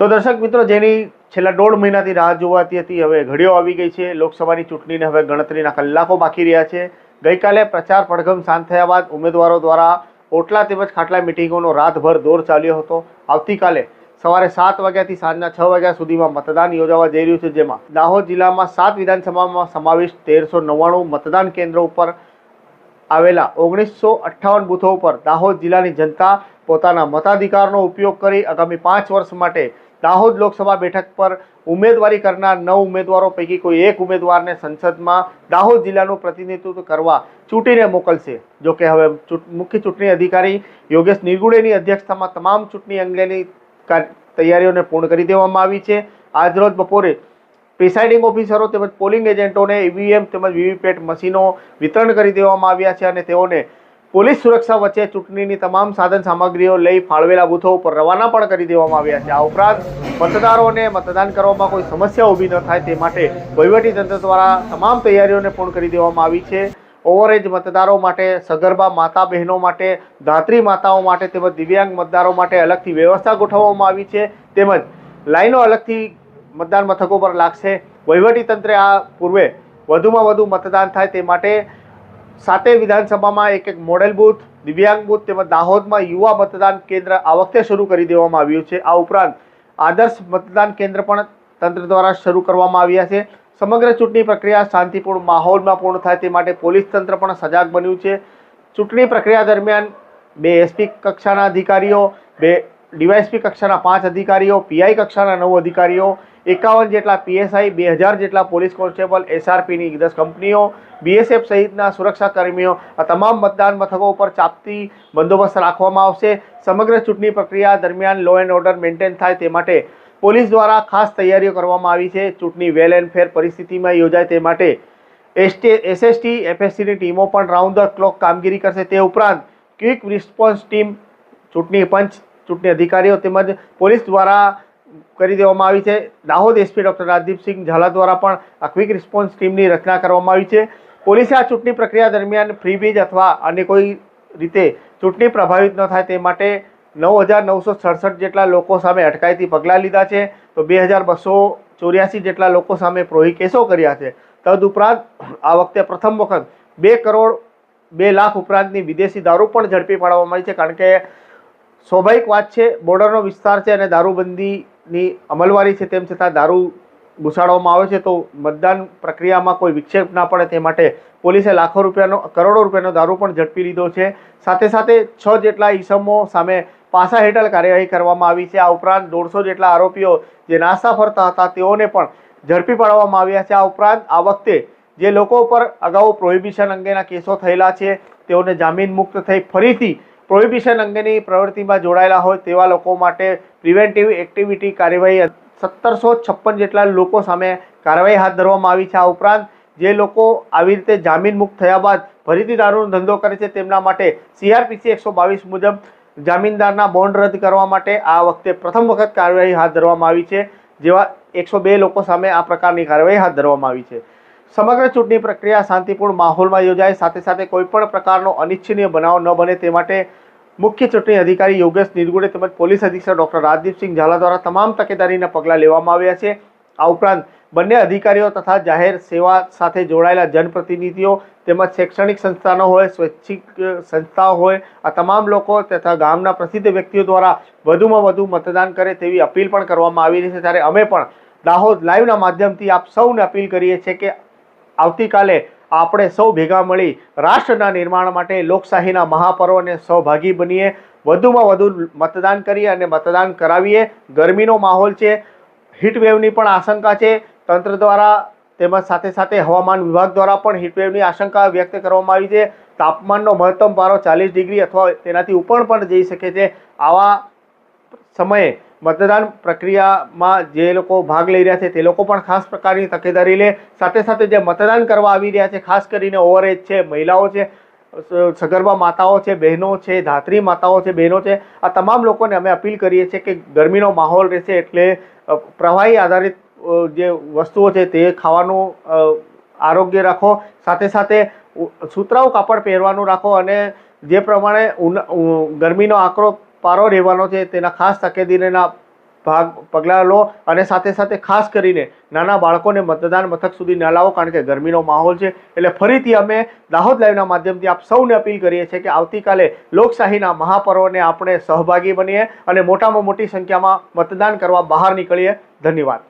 તો દર્શક મિત્રો, જેની છેલ્લા દોઢ મહિનાથી રાહ જોવાતી હતી, હવે ઘડીઓ આવી ગઈ છે. લોકસભાની ચૂંટણીને હવે ગણતરીના કલાકો બાકી રહ્યા છે. ગઈકાલે પ્રચાર પડઘમ શાંત થયા બાદ ઉમેદવારો દ્વારા ઓટલા તેમજ ખાટલા મિટિંગોનો રાતભર દોર ચાલ્યો હતો. આવતીકાલે સવારે સાત વાગ્યાથી સાંજના છ વાગ્યા સુધીમાં મતદાન યોજાવા જઈ રહ્યું છે, જેમાં દાહોદ જિલ્લામાં સાત વિધાનસભામાં સમાવિષ્ટ તેરસો નવ્વાણું મતદાન કેન્દ્રો ઉપર આવેલા ઓગણીસો અઠ્ઠાવન બૂથો ઉપર દાહોદ જિલ્લાની જનતા પોતાના મતાધિકારનો ઉપયોગ કરી આગામી પાંચ વર્ષ માટે દાહોદ લોકસભા બેઠક પર ઉમેદવારી કરનાર નવ ઉમેદવારો પૈકી કોઈ એક ઉમેદવારને સંસદમાં દાહોદ જિલ્લાનું પ્રતિનિધિત્વ કરવા ચૂંટીને મોકલશે. જોકે હવે મુખ્ય ચૂંટણી અધિકારી યોગેશ નિર્ગુડેની અધ્યક્ષતામાં તમામ ચૂંટણી અંગેની તૈયારીઓને પૂર્ણ કરી દેવામાં આવી છે. આજરોજ બપોરે પ્રિસાઇડિંગ ઓફિસરો તેમજ પોલિંગ એજન્ટોને ઈવીએમ તેમજ વીવીપેટ મશીનો વિતરણ કરી દેવામાં આવ્યા છે અને તેઓને પોલીસ સુરક્ષા વચ્ચે ચૂંટણીની તમામ સાધન સામગ્રીઓ લઈ ફાળવેલા બૂથો ઉપર રવાના પણ કરી દેવામાં આવ્યા છે. આ ઉપરાંત મતદારોને મતદાન કરવામાં કોઈ સમસ્યા ઊભી ન થાય તે માટે વહીવટીતંત્ર દ્વારા તમામ તૈયારીઓને પૂર્ણ કરી દેવામાં આવી છે. ઓવરેજ મતદારો માટે, સગર્ભા માતા બહેનો માટે, ધાત્રી માતાઓ માટે તેમજ દિવ્યાંગ મતદારો માટે અલગથી વ્યવસ્થા ગોઠવવામાં આવી છે. તેમજ લાઈનો અલગથી મતદાન મથકો પર લાગશે. વહીવટીતંત્રે આ પૂર્વે વધુમાં વધુ મતદાન થાય તે માટે સાતે વિધાનસભામાં એક એક મોડેલ બૂથ, દિવ્યાંગ બૂથ તેમજ દાહોદમાં યુવા મતદાન કેન્દ્ર આ વખતે શરૂ કરી દેવામાં આવ્યું છે. આ ઉપરાંત આદર્શ મતદાન કેન્દ્ર પણ તંત્ર દ્વારા શરૂ કરવામાં આવ્યા છે. સમગ્ર ચૂંટણી પ્રક્રિયા શાંતિપૂર્ણ માહોલમાં પૂર્ણ થાય તે માટે પોલીસ તંત્ર પણ સજાગ બન્યું છે. ચૂંટણી પ્રક્રિયા દરમિયાન બે એસપી કક્ષાના અધિકારીઓ, બે ડીવાયએસપી કક્ષાના પાંચ અધિકારીઓ, પીઆઈ કક્ષાના નવ અધિકારીઓ એકાવન જેટલા પીએસઆઈ, બે હજાર જેટલા પોલીસ કોન્સ્ટેબલ, એસઆરપીની દસ કંપનીઓ, બીએસએફ સહિતના સુરક્ષાકર્મીઓ આ તમામ મતદાન મથકો ઉપર ચાપતી બંદોબસ્ત રાખવામાં આવશે. સમગ્ર ચૂંટણી પ્રક્રિયા દરમિયાન લો એન્ડ ઓર્ડર મેન્ટેન થાય તે માટે પોલીસ દ્વારા ખાસ તૈયારીઓ કરવામાં આવી છે. ચૂંટણી વેલ એન્ડ ફેર પરિસ્થિતિમાં યોજાય તે માટે એસટી એસએસટી એફએસટીની ટીમો પણ રાઉન્ડ ધ ક્લોક કામગીરી કરશે. તે ઉપરાંત ક્વિક રિસ્પોન્સ ટીમ ચૂંટણી પંચ, ચૂંટણી અધિકારીઓ તેમજ પોલીસ દ્વારા કરી દેવામાં આવી છે. દાહોદ એસપી ડૉક્ટર રાજદીપસિંહ ઝાલા દ્વારા પણ ક્વિક રિસ્પોન્સ ટીમની રચના કરવામાં આવી છે. પોલીસે આ ચૂંટણી પ્રક્રિયા દરમિયાન ફ્રીબીજ અથવા અન્ય કોઈ રીતે ચૂંટણી પ્રભાવિત ન થાય તે માટે નવ હજાર નવસો સડસઠ જેટલા લોકો સામે અટકાયતી પગલાં લીધા છે. તો બે હજાર બસો ચોર્યાસી જેટલા લોકો સામે પ્રોહી કેસો કર્યા છે. તદુપરાંત આ વખતે પ્રથમ વખત બે કરોડ બે લાખ ઉપરાંતની વિદેશી દારૂ પણ ઝડપી પાડવામાં આવી છે. કારણ કે સ્વાભાવિક વાત છે, બોર્ડરનો વિસ્તાર છે અને દારૂબંધીની અમલવારી છે તેમ છતાં દારૂ ઘુસાડવામાં આવે છે, તો મતદાન પ્રક્રિયામાં કોઈ વિક્ષેપ ના પડે તે માટે પોલીસે લાખો રૂપિયાનો, કરોડો રૂપિયાનો દારૂ પણ ઝડપી લીધો છે. સાથે સાથે છ જેટલા ઈસમો સામે પાસા હેઠળ કાર્યવાહી કરવામાં આવી છે. આ ઉપરાંત દોઢસો જેટલા આરોપીઓ જે નાસ્તા ફરતા હતા, તેઓને પણ ઝડપી પાડવામાં આવ્યા છે. આ ઉપરાંત આ વખતે જે લોકો પર અગાઉ પ્રોહિબિશન અંગેના કેસો થયેલા છે, તેઓને જામીન મુક્ત થઈ ફરીથી પ્રોહિબિશન અંગેની પ્રવૃત્તિમાં જોડાયેલા હોય તેવા લોકો માટે પ્રિવેન્ટિવ એક્ટિવિટી કાર્યવાહી સત્તરસો છપ્પન જેટલા લોકો સામે કાર્યવાહી હાથ ધરવામાં આવી છે. આ ઉપરાંત જે લોકો આવી રીતે જામીન મુક્ત થયા બાદ ફરીથી દારૂનો ધંધો કરે છે તેમના માટે સીઆરપીસી એકસો બાવીસ મુજબ જામીનદારના બોન્ડ રદ કરવા માટે આ વખતે પ્રથમ વખત કાર્યવાહી હાથ ધરવામાં આવી છે. જેવા એકસો બે લોકો સામે આ પ્રકારની કાર્યવાહી હાથ ધરવામાં આવી છે. સમગ્ર ચૂંટણી પ્રક્રિયા શાંતિપૂર્ણ માહોલમાં યોજાય. સાથે સાથે કોઈ પણ પ્રકારનો અનિચ્છનીય બનાવ ન બને તે માટે મુખ્ય ચૂંટણી અધિકારી યોગેશ નિર્ગુડે તેમજ પોલીસ અધિક્ષક ડોક્ટર રાજદીપસિંહ ઝાલા દ્વારા તમામ તકેદારીના પગલાં લેવામાં આવ્યા છે. આ ઉપરાંત બંને અધિકારીઓ તથા જાહેર સેવા સાથે જોડાયેલા જનપ્રતિનિધિઓ તેમજ શૈક્ષણિક સંસ્થાનો હોય, સ્વૈચ્છિક સંસ્થાઓ હોય, આ તમામ લોકો તથા ગામના પ્રસિદ્ધ વ્યક્તિઓ દ્વારા વધુમાં વધુ મતદાન કરે તેવી અપીલ પણ કરવામાં આવી રહી છે. ત્યારે અમે પણ દાહોદ લાઈવના માધ્યમથી આપ સૌને અપીલ કરીએ છીએ કે આવતીકાલે આપણે સૌ ભેગા મળી રાષ્ટ્રના નિર્માણ માટે લોકશાહીના મહાપર્વને સહભાગી બનીએ, વધુમાં વધુ મતદાન કરીએ અને મતદાન કરાવીએ. ગરમીનો માહોલ છે, હીટવેવની પણ આશંકા છે. તંત્ર દ્વારા તેમજ સાથે સાથે હવામાન વિભાગ દ્વારા પણ હીટવેવની આશંકા વ્યક્ત કરવામાં આવી છે. તાપમાનનો મહત્તમ પારો ચાલીસ ડિગ્રી અથવા તેનાથી ઉપર પણ જઈ શકે છે. આવા સમયે મતદાન પ્રક્રિયામાં જે લોકો ભાગ લઈ રહ્યા છે તે લોકો પણ ખાસ પ્રકારની તકેદારી લે. સાથે સાથે જે મતદાન કરવા આવી રહ્યા છે, ખાસ કરીને ઓવરએજ છે, મહિલાઓ છે, સગર્ભા માતાઓ છે, બહેનો છે, ધાત્રી માતાઓ છે, બહેનો છે, આ તમામ લોકોને અમે અપીલ કરીએ છીએ કે ગરમીનો માહોલ રહેશે એટલે પ્રવાહી આધારિત જે વસ્તુઓ છે તે ખાવાનું આરોગ્ય રાખો. સાથે સાથે સુતરાઉ કાપડ પહેરવાનું રાખો અને જે પ્રમાણે ગરમીનો આકરો પારો રહેવાનો છે, તેના ખાસ તકેદારીના ભાગ પગલાં લો અને સાથે સાથે ખાસ કરીને નાના બાળકોને મતદાન મથક સુધી ન લાવો, કારણ કે ગરમીનો માહોલ છે. એટલે ફરીથી અમે દાહોદ લાઈવના માધ્યમથી આપ સૌને અપીલ કરીએ છીએ કે આવતીકાલે લોકશાહીના મહાપર્વને આપણે સહભાગી બનીએ અને મોટામાં મોટી સંખ્યામાં મતદાન કરવા બહાર નીકળીએ. ધન્યવાદ.